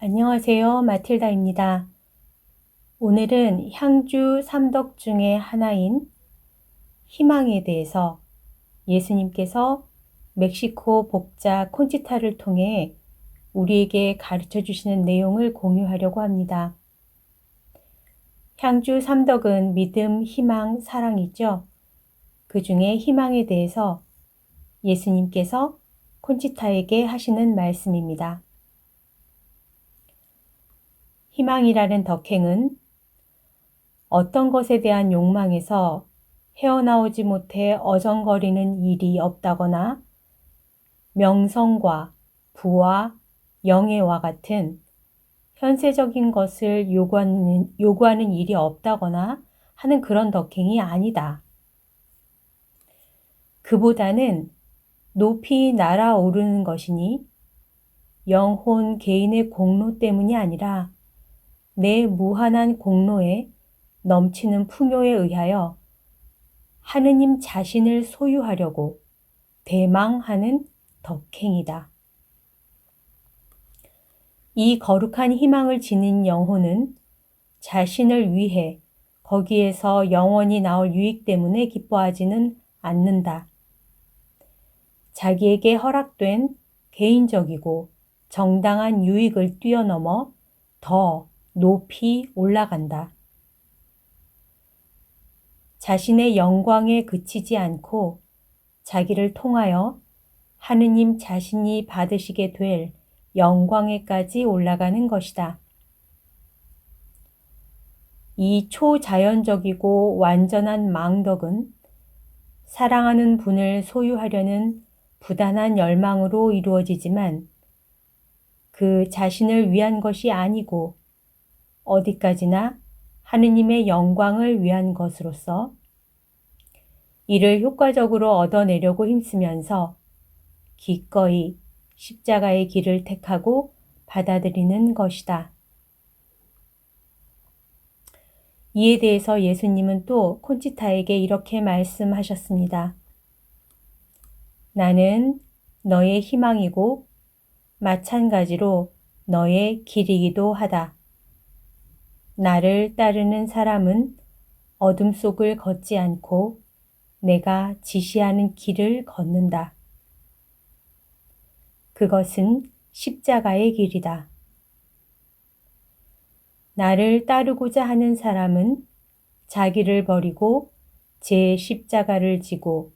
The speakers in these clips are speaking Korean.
안녕하세요. 마틸다입니다. 오늘은 향주 삼덕 중의 하나인 희망에 대해서 예수님께서 멕시코 복자 콘치타를 통해 우리에게 가르쳐 주시는 내용을 공유하려고 합니다. 향주 삼덕은 믿음, 희망, 사랑이죠. 그 중에 희망에 대해서 예수님께서 콘치타에게 하시는 말씀입니다. 희망이라는 덕행은 어떤 것에 대한 욕망에서 헤어나오지 못해 어정거리는 일이 없다거나 명성과 부와 영예와 같은 현세적인 것을 요구하는, 요구하는 일이 없다거나 하는 그런 덕행이 아니다. 그보다는 높이 날아오르는 것이니 영혼 개인의 공로 때문이 아니라 내 무한한 공로에 넘치는 풍요에 의하여 하느님 자신을 소유하려고 대망하는 덕행이다. 이 거룩한 희망을 지닌 영혼은 자신을 위해 거기에서 영원히 나올 유익 때문에 기뻐하지는 않는다. 자기에게 허락된 개인적이고 정당한 유익을 뛰어넘어 더 높이 올라간다. 자신의 영광에 그치지 않고 자기를 통하여 하느님 자신이 받으시게 될 영광에까지 올라가는 것이다. 이 초자연적이고 완전한 망덕은 사랑하는 분을 소유하려는 부단한 열망으로 이루어지지만 그 자신을 위한 것이 아니고 어디까지나 하느님의 영광을 위한 것으로서 이를 효과적으로 얻어내려고 힘쓰면서 기꺼이 십자가의 길을 택하고 받아들이는 것이다. 이에 대해서 예수님은 또 콘치타에게 이렇게 말씀하셨습니다. 나는 너의 희망이고 마찬가지로 너의 길이기도 하다. 나를 따르는 사람은 어둠 속을 걷지 않고 내가 지시하는 길을 걷는다. 그것은 십자가의 길이다. 나를 따르고자 하는 사람은 자기를 버리고 제 십자가를 지고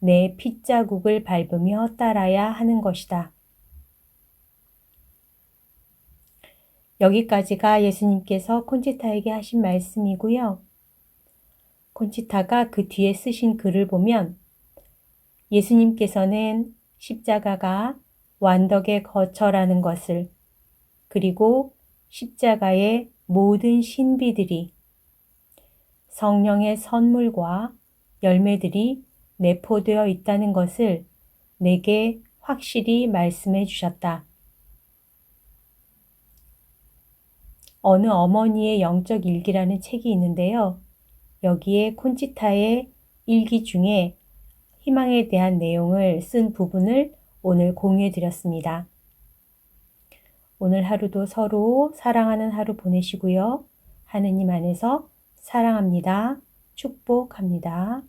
내 핏자국을 밟으며 따라야 하는 것이다. 여기까지가 예수님께서 콘치타에게 하신 말씀이고요. 콘치타가 그 뒤에 쓰신 글을 보면 예수님께서는 십자가가 완덕의 거처라는 것을 그리고 십자가의 모든 신비들이 성령의 선물과 열매들이 내포되어 있다는 것을 내게 확실히 말씀해 주셨다. 어느 어머니의 영적 일기라는 책이 있는데요. 여기에 콘치타의 일기 중에 희망에 대한 내용을 쓴 부분을 오늘 공유해 드렸습니다. 오늘 하루도 서로 사랑하는 하루 보내시고요. 하느님 안에서 사랑합니다. 축복합니다.